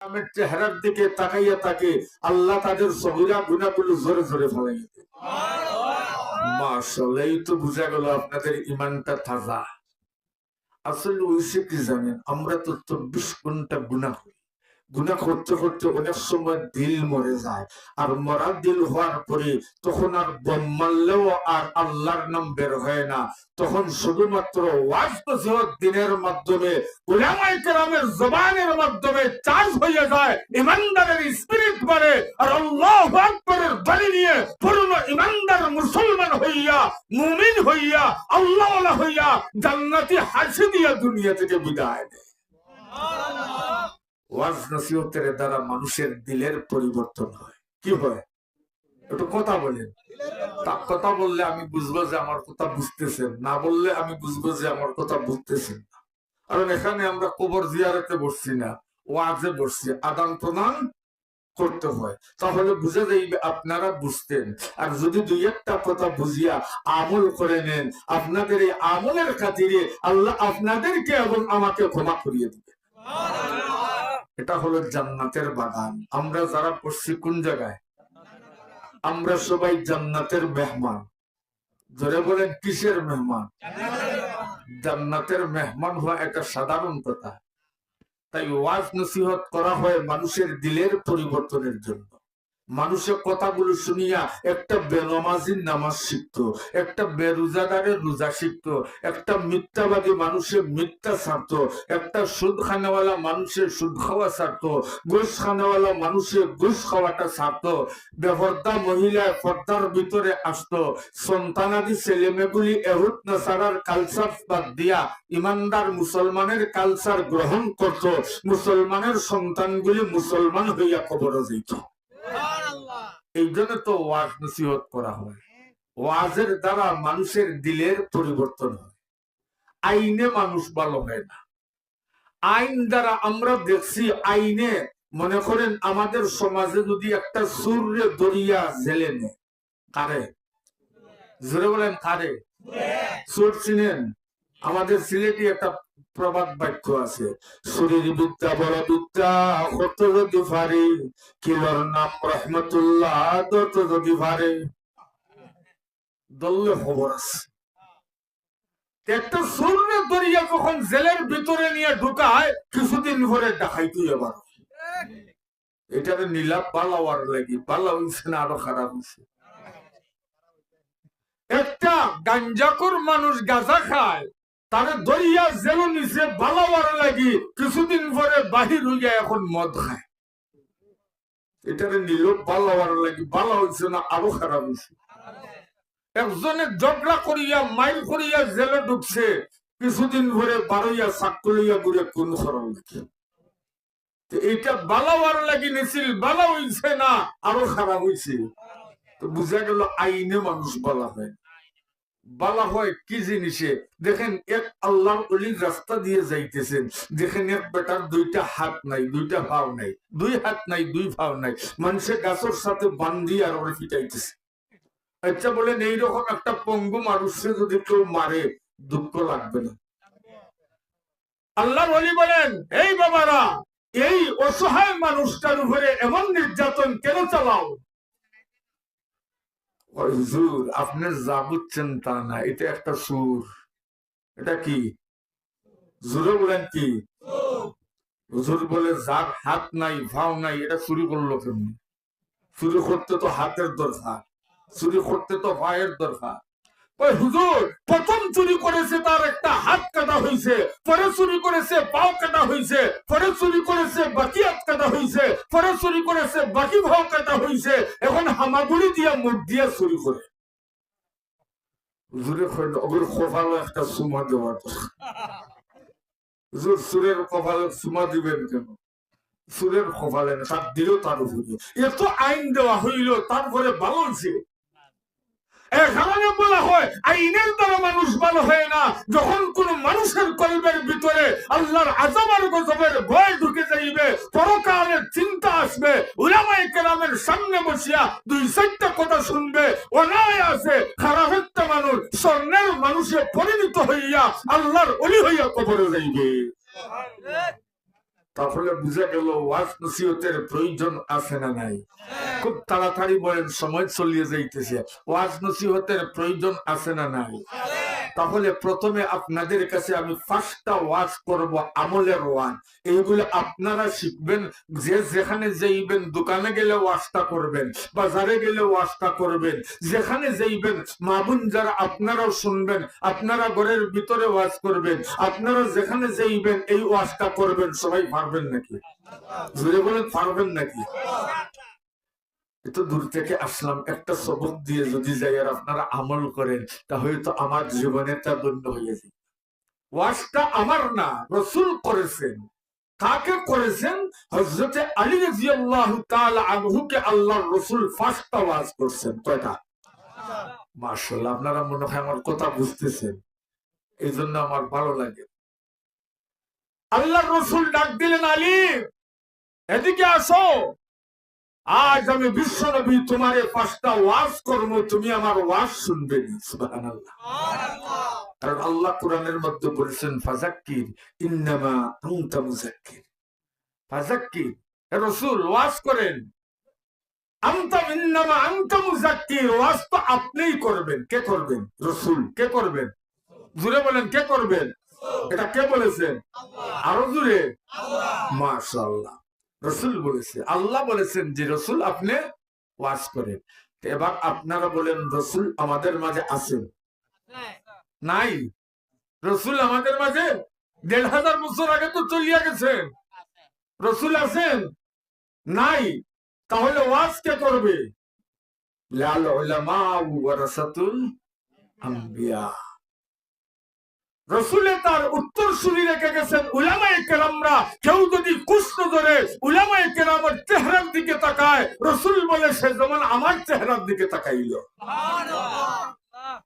ইসলামের চেহারার দিকে তাকাইয়া তাকে আল্লাহ তাদের সহিরা গুণাগুলো জোরে জোরে ফেলাই মাশাল্লাহ এই তো বুঝা গেল আপনাদের ইমানটা তাজা। আসলে ওইসে কি জানেন, আমরা তো চব্বিশ ঘণ্টা গুণা করি। গুণা করতে করতে অনেক সময় দিল মরে যায়। আর মরা দিল হওয়ার পরে তখন আর বম মারলেও আর আল্লাহর নাম বের হয় না। তখন শুধুমাত্র দিনের মাধ্যমে জবানের মাধ্যমে চার্জ হয়ে যায়, ইমানদারের স্পিরিট বাড়ে, আর আল্লাহু আকবারের বাণী নিয়ে পূর্ণ ইমানদার মুসলমান হইয়া, মুমিন হইয়া আল্লাহ হইয়া জান্নাতি হাসি দিয়া দুনিয়া থেকে বিদায় নেয়। ওয়াজ নসিহতের দ্বারা মানুষের দিলের পরিবর্তন হয়। কি হয়? একটু কথা বলেন। তা কথা বললে আমি বুঝব যে আমার কথা বুঝতেছেন, না বললে আমি বুঝব যে আমার কথা বুঝতেছেন না। কারণ এখানে আমরা কবর জিয়ারতে বসছি না, ওয়াজে বসছি, আদান প্রদান করতে হয়। তাহলে বুঝে যাইবে আপনারা বুঝতেন। আর যদি দুই একটা কথা বুঝিয়া আমল করে নেন, আপনাদের এই আমলের খাতিরে আল্লাহ আপনাদেরকে এবং আমাকে ক্ষমা করিয়ে দিবে এটা হলো জান্নাতের বাগান। আমরা যারা পড়ছি কোন জায়গায়? আমরা সবাই জান্নাতের মেহমান। ধরে বলেন, কিসের মেহমান? জান্নাতের মেহমান হওয়া একটা সাধারণ কথা। তাই ওয়াজ নসিহত করা হয় মানুষের দিলের পরিবর্তনের জন্য। মানুষের কথাগুলো শুনিয়া একটা বেনমাজির নামাজ শিখতো, একটা বেরোজাদারের রোজা শিখতো, একটা মিথ্যাবাদী মানুষের মিথ্যা ছাড়তো, একটা সুদ খানেওয়ালা মানুষের সুদ খাওয়া ছাড়তো ঘুষ খানেওয়ালা মানুষের ঘুষ খাওয়াটা ছাড়তো, বেপর্দা মহিলায় পর্দার ভিতরে আসতো, সন্তানাদি ছেলেমেয়েগুলি এহুত নাসারার কালচার বাদ দিয়া ইমানদার মুসলমানের কালচার গ্রহণ করত, মুসলমানের সন্তানগুলি মুসলমান হইয়া কবর যেত এই জন্য তো ওয়াজ নসিহত করা হয়। ওয়াজের দ্বারা মানুষের দিলের পরিবর্তন হয়। আইনে মানুষ ভালো হয় না। আইন দ্বারা আমরা দেখছি আইনে, মনে করেন আমাদের সমাজে যদি একটা সুরে দরিয়া জেলে নেয়, কারে? জোরে বলেন, কারে? সুর চিনেন? আমাদের সিলেটি একটা প্রবাদ বাক্য আছে। শরীর বিদ্যা বড় বিদ্যা কত যদি পারে কিলোর নাম রহমতুল্লাহ দত যদি পারে দল্লে খবর আছে। একটা সূর্য দরিয়া যখন জেলের ভিতরে নিয়ে ঢুকায়, কিছুদিন পরে দেখাইতে এবার। এটারে নীলাপ পালাওয়ার লাগি। পালা হইছে না আরও খারাপ হয়েছে একটা গাঞ্জাকুর মানুষ গাঁজা খায় তারে দরিয়া জেল নিচে বালাওয়ার লাগি কিছুদিন পরে বাহির হইয়া এখন মদ খায়। এটারে নিল বালাওয়ার লাগি, বালা হইছে না আরও খারাপ হইছে। একজনে ঝগড়া করিয়া, মাইল করিয়া জেলে ঢুকছে, কিছুদিন ধরে বারইয়া সাক্কলিয়া ঘুরে কোন সরল দেখে এইটা বালাওয়ার লাগি নিছিল, বালা হইছে না, আরও খারাপ হইছে। তো বুঝা গেল আইনে মানুষ বলা হয়। বলা হয় কি জিনিসে? দেখেন, এক আল্লাহর অলির রাস্তা দিয়ে যাইতেছেন। দেখেন, এক বেটার দুইটা হাত নাই, দুইটা ভাও নাই। দুই হাত নাই, দুই ভাও নাই। মানুষের গাছের সাথে বান্ধি আর ওরে ফিটাইতেছে আচ্ছা বলেন, এইরকম একটা পঙ্গু মানুষকে যদি কেউ মারে, দুঃখ লাগবে না। আল্লাহ বলি বলেন, এই বাবারা, এই অসহায় মানুষটার উপরে এমন নির্যাতন কেন চালাও? হুজুর আপনি যা তা না, এটা একটা সুর। এটা কি? জুরে বলেন কি? হুজুর বলে যার হাত নাই, ভাও নাই, এটা চুরি করল কেমনি? চুরি করতে তো হাতের দরকার, চুরি করতে তো পায়ের দরকার। ওই হুজুর, প্রথম চুরি করেছে তার একটা হাত কাটা হয়েছে পরে চুরি করেছে পাও কাটা হয়েছে পরে চুরি করেছে বাকি হাত কাটা হয়েছে পরে চুরি করেছে বাকি ভাও কাটা হয়েছে এখন হামাগুড়ি মুখ চুরি করে। হুজুরে কপালে একটা সুমা দেওয়ার হুজুর সুরের কপালে সুমা দিবেন কেন? সুরের কপালে না তার দিল তার উপরে। এত আইন দেওয়া হইল, তারপরে ভালো হয়েছে এ কারণে বলা হয় আইনের দ্বারা মানুষ ভালো হয় না। যখন কোন মানুষের কলবের ভিতরে আল্লাহর গজবের ভয় ঢুকে যাইবে পরকালের চিন্তা আসবে কেরামের সামনে বসিয়া দুই চারটা কথা শুনবে অনায় আছে, খারাপ একটা মানুষ, স্বর্ণের মানুষে পরিণত হইয়া আল্লাহর অলি হইয়া কবরে যাইবে। তাহলে বুঝা গেল ওয়াজ নসিহতের প্রয়োজন আছে না নাই? খুব তাড়াতাড়ি বলেন, সময় চলিয়ে যাইতেছে। ওয়াজ নসিহতের প্রয়োজন আছে না নাই? তাহলে প্রথমে আপনাদের কাছে আমি পাঁচটা ওয়াজ করব আমলের ওয়াজ। এইগুলো আপনারা শিখবেন, যে যেখানে যাইবেন, দোকানে গেলে ওয়াজটা করবেন, বাজারে গেলে ওয়াজটা করবেন। যেখানে যাইবেন মাবুন যারা আপনারাও শুনবেন, আপনারা ঘরের ভিতরে ওয়াজ করবেন। আপনারা যেখানে যাইবেন, এই ওয়াজটা করবেন। সবাই পারবেন নাকি? জুড়ে বলেন, পারবেন নাকি? এত দূর থেকে আসলাম, একটা সবক দিয়ে যদি যাই আর আপনারা আমল করেন, তাহলে তো আমার জীবনে তা দণ্ড হয়ে যায়। ওয়াজটা আমার না, রসুল করেছেন। কাকে করেছেন? হজরতে আলী রাজিয়াল্লাহু তাআলা আনহুকে আল্লাহর রসুল ওয়াজ করছেন, কয়টা? আপনারা মনে হয় আমার কথা বুঝতেছেন। এই জন্য আমার ভালো লাগে। আল্লাহর রসুল ডাক দিলেন আলী এদিকে আসো। আজ আমি বিশ্ব নবী তোমার পাঁচটা ওয়াজ করব তুমি আমার ওয়াজ শুনবে কারণ আল্লাহ কোরআনের মধ্যে বলেছেন ফাজাক্কির ইন্নামা মুজাক্কির ফাজাক্কির রাসূল ওয়াজ করেন। ইন্নামা মুজাক্কির ওয়াজ তো আপনিই করবেন। কে করবেন? রসুল। কে করবেন? জুড়ে বলেন কে করবেন? এটা কে বলেছেন আরও জুড়ে মাশাআল্লাহ। রসুল বলেছে আল্লাহ বলেছেন যে রসুল আপনি ওয়াজ করেন। এবার আপনারা বলেন রসুল আমাদের মাঝে আছেন? নাই? রসুল আমাদের মাঝে দেড় হাজার বছর আগে তো চলিয়া গেছেন। রসুল আছেন? নাই? তাহলে ওয়াজ কে করবে? লাল উলামা ওয়ারাসাতুল আম্বিয়া। রসুলে তার উত্তর শুনি রেখে গেছেন উলামায়ে কেরামরা। কেউ যদি কুষ্ণ ধরে উলামায়ে কেরামের চেহারার দিকে তাকায়, রসুল বলে, সে যেমন আমার চেহারার দিকে তাকাইল।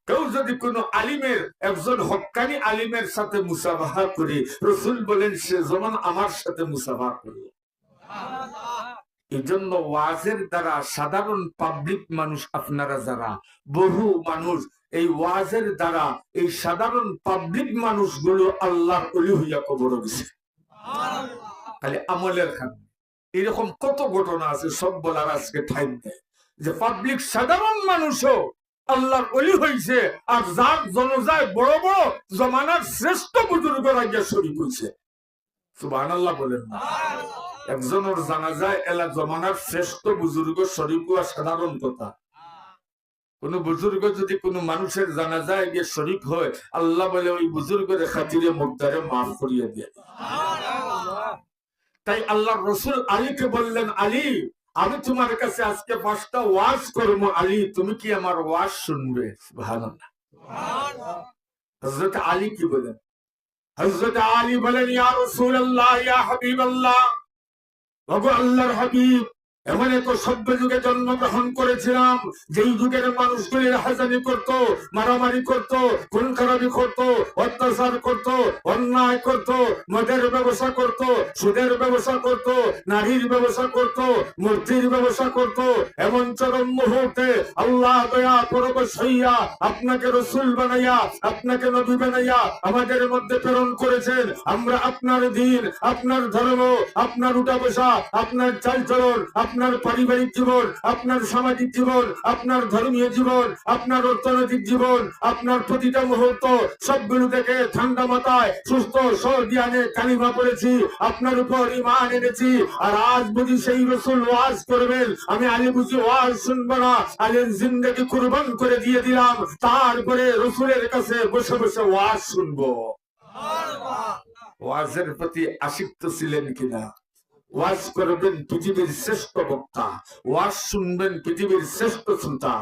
কেউ যদি কোনো আলিমের, একজন হক্কানি আলিমের সাথে মুসাফাহা করে, রসুল বলেন, সে যেমন আমার সাথে মুসাফা করল এই জন্য ওয়াজের দ্বারা সাধারণ পাবলিক মানুষ আপনারা যারা, বহু মানুষ এই ওয়াজের দ্বারা এই সাধারণ পাবলিক মানুষগুলো আল্লাহর অলি হইয়া কবর গেছে খালি আমলের খান এরকম কত ঘটনা আছে, সব বলার আজকে টাইম দেয় যে পাবলিক সাধারণ মানুষও আল্লাহর অলি হয়েছে আর যার জনজায় বড় বড় জমানার শ্রেষ্ঠ বুজুর্গরা গিয়া শরীর হয়েছে সুবাহ আল্লাহ বলেন একজনের জানা যায় এলা জমানার শ্রেষ্ঠ বুজুর্গ শরীফ সাধারণ কথা। কোন বুজুর্গ যদি কোনো মানুষের জানা যায় গিয়ে শরিক হয়, আল্লাহ বলে ওই বুজুর্গের খাতিরে মুক্তারে মাফ করিয়ে দিয়ে তাই আল্লাহ রসুল আলীকে বললেন, আলী, আমি তোমার কাছে আজকে পাঁচটা ওয়াশ করব। আলী, তুমি কি আমার ওয়াজ শুনবে? ভালো না হজরত আলী কি বলেন? হজরত আলী বলেন, ইয়া রসুল আল্লাহ ইয়া হাবিব আল্লাহ আল্লাহর হাবিব এমন এক সভ্য যুগে জন্মগ্রহণ করেছিলাম, যেই যুগের মানুষগুলি হাজানি করত, মারামারি করত খুন খারাপি করত, অত্যাচার করত, অন্যায় করত, মদের ব্যবসা করত, সুদের ব্যবসা করত, নারীর ব্যবসা করত, মূর্তির ব্যবসা করত। এমন চরম মুহূর্তে আল্লাহ দয়া পরবশ হইয়া আপনাকে রসুল বানাইয়া, আপনাকে নবী বানাইয়া আমাদের মধ্যে প্রেরণ করেছেন। আমরা আপনার দিন, আপনার ধর্ম, আপনার উঠা বসা, আপনার চালচলন আপনার পারিবারিক জীবন আপনার সামাজিক জীবন আপনার ধর্মীয় জীবন আপনার অর্থনৈতিক জীবন আপনার প্রতিটা মুহূর্ত সবগুলো থেকে ঠান্ডা মাথায় সুস্থ সজ্ঞানে কালিমা পড়েছি আপনার উপর ইমান এনেছি। আর আজ বুঝি সেই রসুল ওয়াজ করবেন আমি আলী বুঝি ওয়াজ শুনব না। আলীর জিন্দগি কুরবান করে দিয়ে দিলাম তারপরে রসুলের কাছে বসে বসে ওয়াজ শুনব। ওয়াজের প্রতি আসক্ত ছিলেন কিনা? ওয়াজ করবেন পৃথিবীর শ্রেষ্ঠ বক্তা। ওয়াজ শুনবেন পৃথিবীর শ্রেষ্ঠ শ্রোতা।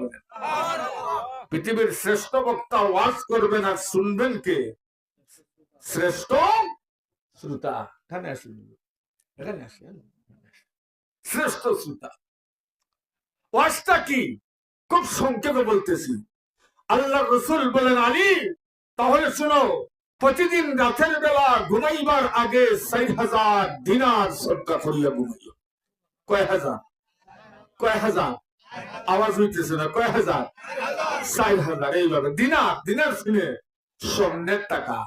বলেন। পৃথিবীর শ্রেষ্ঠ বক্তা ওয়াজ করবেন আর শুনবেন কে? শ্রেষ্ঠ শ্রোতা। এখানে আসুন। এখানে আসেন শ্রেষ্ঠ শ্রোতা। ওয়াজটা কি? খুব সংক্ষেপে বলতেছি। আল্লাহ রসুল বলেন, আলী, তাহলে শোনো। প্রতিদিন রাতের বেলা ঘুমাইবার আগে চার হাজার দিনার সদকা করিয়া ঘুমাইও। কয় হাজার? কয় হাজার? আওয়াজ হইতেছে না, কয় হাজার? চার হাজার, এইভাবে। দিনার দিনার শুনে স্বর্ণের টাকা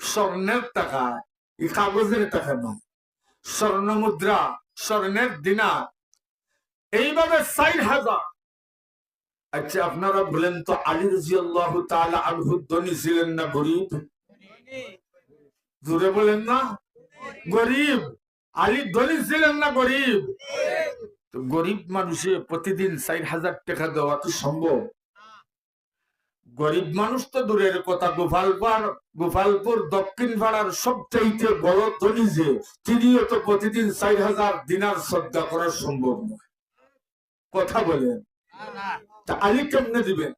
স্বর্ণের টাকা, এই কাগজের টাকা নয়। স্বর্ণ মুদ্রা, স্বর্ণের দিনার। এইভাবে ষাট হাজার। আচ্ছা আপনারা বলেন তো আলী রাজি আল্লাহ আনহু ধনী ছিলেন না গরিব? জোরে বলেন না। গরিব আলী ধনী ছিলেন না গরিব? তো গরিব মানুষে প্রতিদিন ষাট হাজার টাকা দেওয়া তো সম্ভব। গরিব মানুষ তো দূরের কথা, গোপালপাড়, গোপালপুর, দক্ষিণ পাড়ার সবচাইতে বড় ধনী যে, তিনিও তো প্রতিদিন চার হাজার দিনার শ্রদ্ধা করা সম্ভব নয়। কথা বলেন। তা আলী কেমনে দিবেন?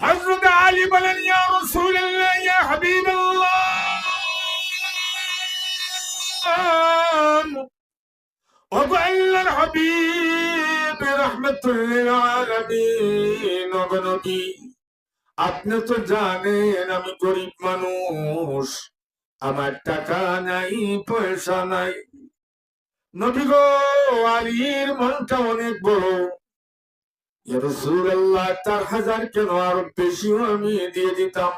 হজরত আলী বলেন ইয়া রাসূলুল্লাহ ইয়া হাবিবাল্লাহ ওগো আল্লাহর হাবিব রাহমাতুল্লিল আলামিন আপনি তো জানেন আমি গরিব মানুষ। আমার টাকা নাই, পয়সা নাই। নবী গো, আলীর মনটা অনেক বড়। চার হাজার কেন বেশিও আমি দিয়ে দিতাম।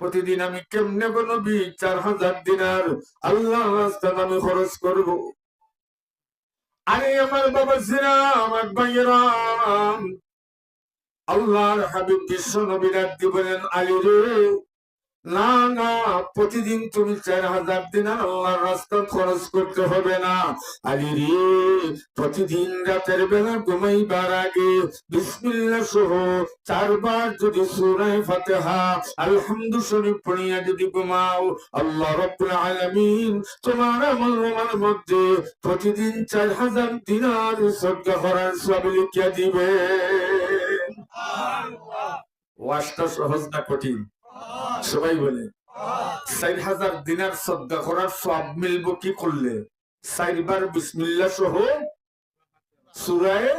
প্রতিদিন আমি কেমনে নবী চার হাজার দিনার আল্লাহ আমি খরচ করব? আরে আমার বাবা সিরা আমার ভাইয়েরাম আল্লাহর হাবিব বিশ্ব নবী ডাক বলেন, আলী রে, না না, প্রতিদিন তুমি চার হাজার দিন আল্লাহর রাস্তা খরচ করতে হবে না। আলী রে, প্রতিদিন রাতের বেলা ঘুমাইবার আগে বিসমিল্লাহ সহ চারবার যদি সূরায়ে ফাতিহা আলহামদু শরীফ পড়িয়া যদি ঘুমাও, আল্লাহ রাব্বুল আলামিন তোমার আমল নামার মধ্যে প্রতিদিন চার হাজার দিনার সদকা করার সব লিখিয়া দিবে ওয়াজটা সহজ না কঠিন। সবাই বলে, চার হাজার দিনার শ্রদ্ধা করার সব মিলব কি করলে? চারবার বিসমিল্লা সহ সুরায়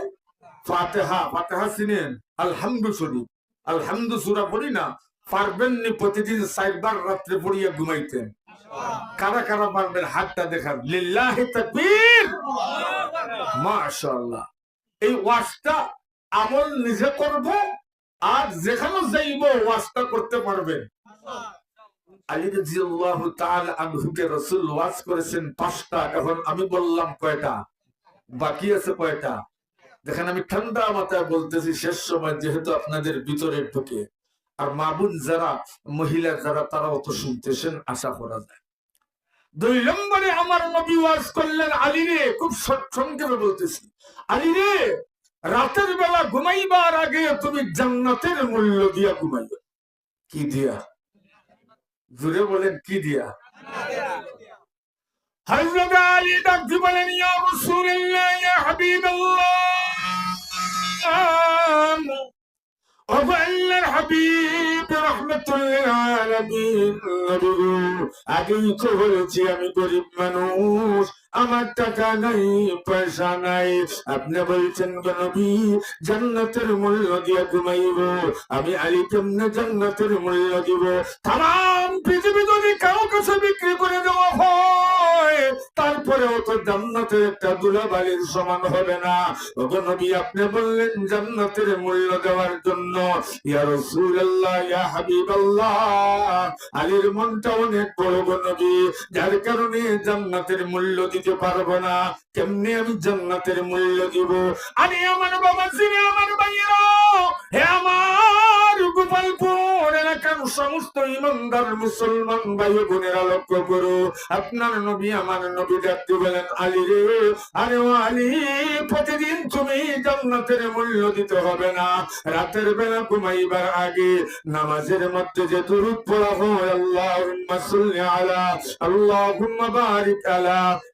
ফাতেহা ফাতেহা চিনেন? আলহামদু শরীফ আলহামদু সুরা পড়ি না, পারবেন নি প্রতিদিন চারবার রাত্রে পড়িয়া ঘুমাইতেন। কারা কারা পারবেন হাতটা দেখার? লিল্লাহি তাকবীর! মাশাআল্লাহ। এই ওয়াজটা আমল নিজে করব, আর যেখানে যাইব ওয়াজটা করতে পারবেন আপনাদের ভিতরে ঢুকে। আর মাবুন যারা, মহিলা যারা তারাও তো শুনতেছেন, আশা করা যায়। দুই নম্বরে আমার নবী ওয়াজ করলেন আলী রে, খুব সংক্ষেপে বলতেছি। আলী রে রাতের বেলা ঘুমাইবার আগে তুমি জান্নাতের মূল্য দিয়া ঘুমাইবে। কি দিয়া? জুড়ে বলেন, কি দিয়া? আগেই আমি গরিব মানুষ। আমার টাকা নাই, পয়সা নাই। আপনি বলছেন নবী, জান্নাতের মূল্য দিয়ে ঘুমাইব। আমি আলী কেমনে জান্নাতের মূল্য দিব। তাম, পৃথিবী যদি কারও কাছে বিক্রি করে দেওয়া হয় তারপরেও তো জান্নাতের একটা দুলাবালির সমান হবে না। ওগো নবী, আপনি বললেন জান্নাতের মূল্য দেওয়ার জন্য। আলীর মনটা অনেক বড় নবী, যার কারণে জান্নাতের মূল্য দিতে পারব না। কেমনে আমি জান্নাতের মূল্য দিব? আমি আমার বাবা আমার হে আমার গোপালপুর। আমার প্রতিদিন তুমি জান্নাতের মূল্য দিতে হবে না। রাতের বেলা ঘুমাইবার আগে নামাজের মধ্যে যে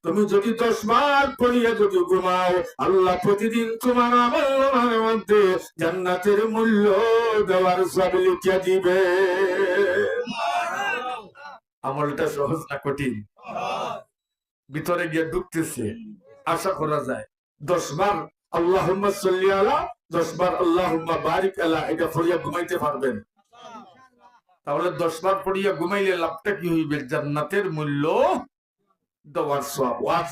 তুমি যদি দশ বার পড়িয়া যদি ঘুমাও, আল্লাহ প্রতিদিন তোমার আমল নামার মধ্যে জান্নাতের মূল্য দেওয়ার সব লিখিয়া দিবে। আমলটা সহজ না কঠিন? ভিতরে গিয়ে ঢুকতেছে। আশা করা যায় দশ বার আল্লাহ আলা, দশ বার আল্লাহ বারিক আলা, এটা পড়িয়া ঘুমাইতে পারবেন। তাহলে দশ বার পড়িয়া ঘুমাইলে লাভটা কি হইবে? জান্নাতের মূল্য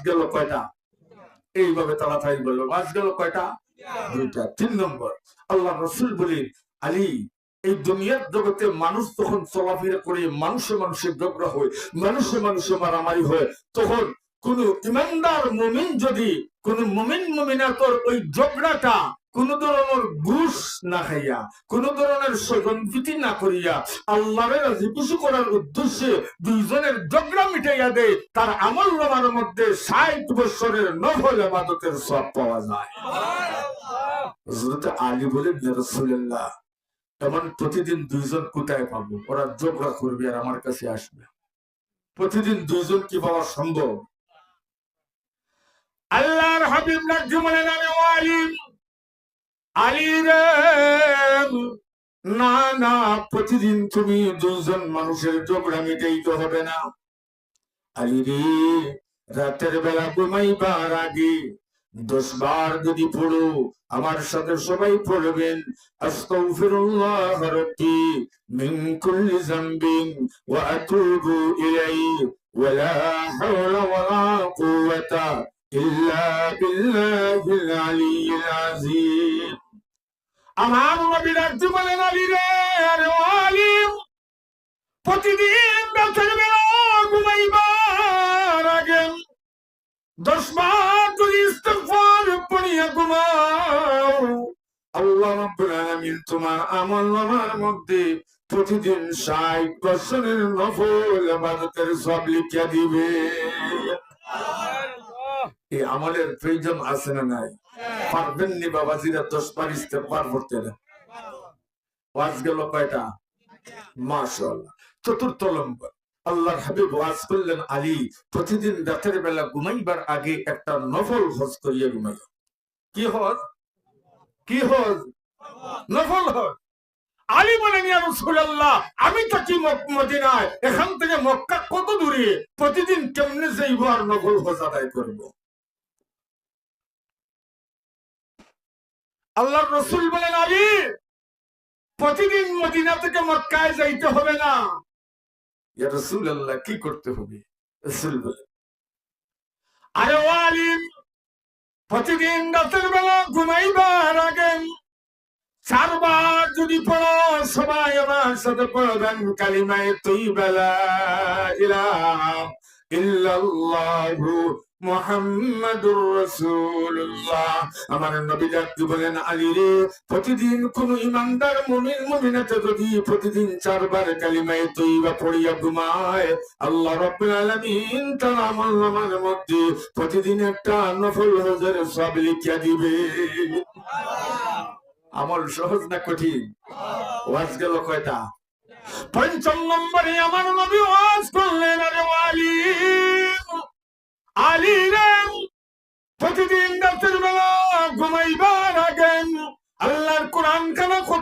গেল কয়টা? এইভাবে তাড়াতাড়ি বলল। ওয়াজ গেল কয়টা? দুইটা। তিন নম্বর। আল্লাহ রসুল বলি আলী এই দুনিয়ার জগতে মানুষ তখন চলাফেরা করে মানুষে মানুষে ঝগড়া হয় মানুষে মানুষে মারামারি হয় তখন কোন ইমানদার মুমিন যদি কোন মুমিন মুমিনা তোর ওই ঝগড়াটা কোন ধরনের ঘুষ না খাইয়া কোন ধরনের স্বজনপ্রীতি না করিয়া আল্লাহরের রাজি খুশি করার উদ্দেশ্যে দুইজনের ঝগড়া মিটাইয়া দেয় তার আমল নামার মধ্যে ষাট বছরের নফল আবাদতের সব পাওয়া যায়। হজরত আলী বলেন রসুল্লাহ এমন প্রতিদিন দুইজন কোথায় পাবো? ওরা ঝগড়া করবে আর আমার কাছে আসবে। প্রতিদিন দুইজন কি পাওয়া সম্ভব? আল্লাহর হাবিব নাকি বলেন আমি আলিম। আলী না না, প্রতিদিন তুমি দুইজন মানুষের ঝগড়া মিটাইতে হবে না। আলী রে রাতের বেলা ঘুমাইবার আগে দশ বার যদি পড়ো, আমার সাথে সবাই পড়বেন। আস্তাগফিরুল্লাহ রাব্বি মিন কুল্লি যামবিন ওয়া আতুবু ইলাইহি ওয়ালা হাওলা ওয়ালা কুওয়াতা ইল্লা বিল্লাহিল আলিয়্যিল আযীম। আমার নবী ডাকতে বলেন আলী রে, আরে ও আলিম। প্রতিদিন রাতের বেলা আল্লাহ রাব্বুল আলামিন তোমার আমল নামার মধ্যে প্রতিদিন ষাট বছরের নফল সব লিখিয়া দিবে। এই আমলের প্রয়োজন আছে না নাই? পারবেন নি দশ ইস্তেগফার পড়তে না ওয়াজ গেল কয়টা? মাশাআল্লাহ। চতুর্থ নম্বর। আল্লাহর হাবিব ওয়াজ করলেন, আলী, প্রতিদিন রাতের বেলা ঘুমাইবার আগে একটা নফল হজ করিয়া ঘুমাই কি হজ কি হজ নফল হজ আলী বলেন ইয়া আমি থাকি মদিনায়? এখান থেকে মক্কা কত দূরে? প্রতিদিন কেমনে যাইব আর নফল হজ আদায় করব? আল্লাহর রসুল বলেন, আলী, প্রতিদিন মদিনা থেকে মক্কায় যাইতে হবে না। ইয়া রাসূলুল্লাহ, কি করতে হবে? রাসূল বলেন। আরে ও আলিম প্রতিদিন রাতের বেলা ঘুমাইবার আগে চারবার যদি পড়ো, সবাই আমার সাথে পড়বেন কালিমায় তুই বেলা ইলাহা মুহাম্মাদুর রাসূলুল্লাহ। আমার নবী ডাকতে বলেন আলী রে প্রতিদিন কোন ইমানদার মুমিন মুমিনাতে যদি প্রতিদিন চারবার কালিমায় তৈবা পড়িয়া ঘুমায় আল্লাহ রাব্বুল আলামিন তার আমল নামার মধ্যে প্রতিদিন একটা নফল হজের সব লিখিয়া দিবে। আমল সহজ না কঠিন? ওয়াজ গেল কয়টা? পঞ্চম নম্বরে আমার নবী ওয়াজ করলেন আরে আলী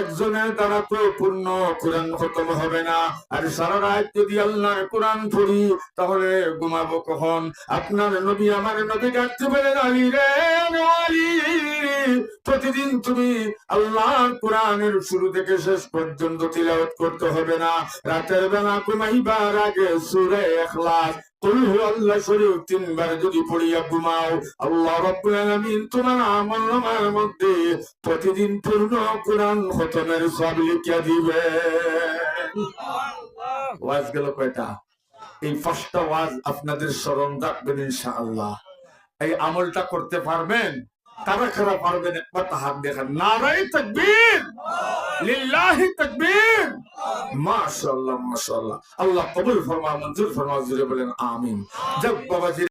একজনের দ্বারা তো পূর্ণ কোরআন খতম হবে না। আর সারা রাত যদি আল্লাহর কোরআন পড়ি, তাহলে ঘুমাবো কখন? আপনার নবী আমার নবী ডাকতে আলী রে প্রতিদিন তুমি আল্লাহর কোরআনের শুরু থেকে শেষ পর্যন্ত তিলাওয়াত করতে হবে না। রাতের বেলা ঘুমাইবার আগে সূরা ইখলাস কুল আল্লাহ শরীফ তিনবার যদি পড়িয়া ঘুমাও আল্লাহ রাব্বুল আলামিন তোমার আমল নামার মধ্যে প্রতিদিন পূর্ণ কোরআন খতমের সব লিখিয়া দিবে ওয়াজ গেল কয়টা? এই পাঁচটা ওয়াজ আপনাদের স্মরণ রাখবেন ইনশাআল্লাহ। এই আমলটা করতে পারবেন? কারা খেলা পারবেন একবার হাত দেখেন নারাই তকবীর। লিল্লাহি তকবীর। মাশাআল্লাহ মাশাআল্লাহ। আল্লাহ কবুল ফরমা মঞ্জুর ফরমা জুড়ে বলেন, আমিন। জব বাবাজি।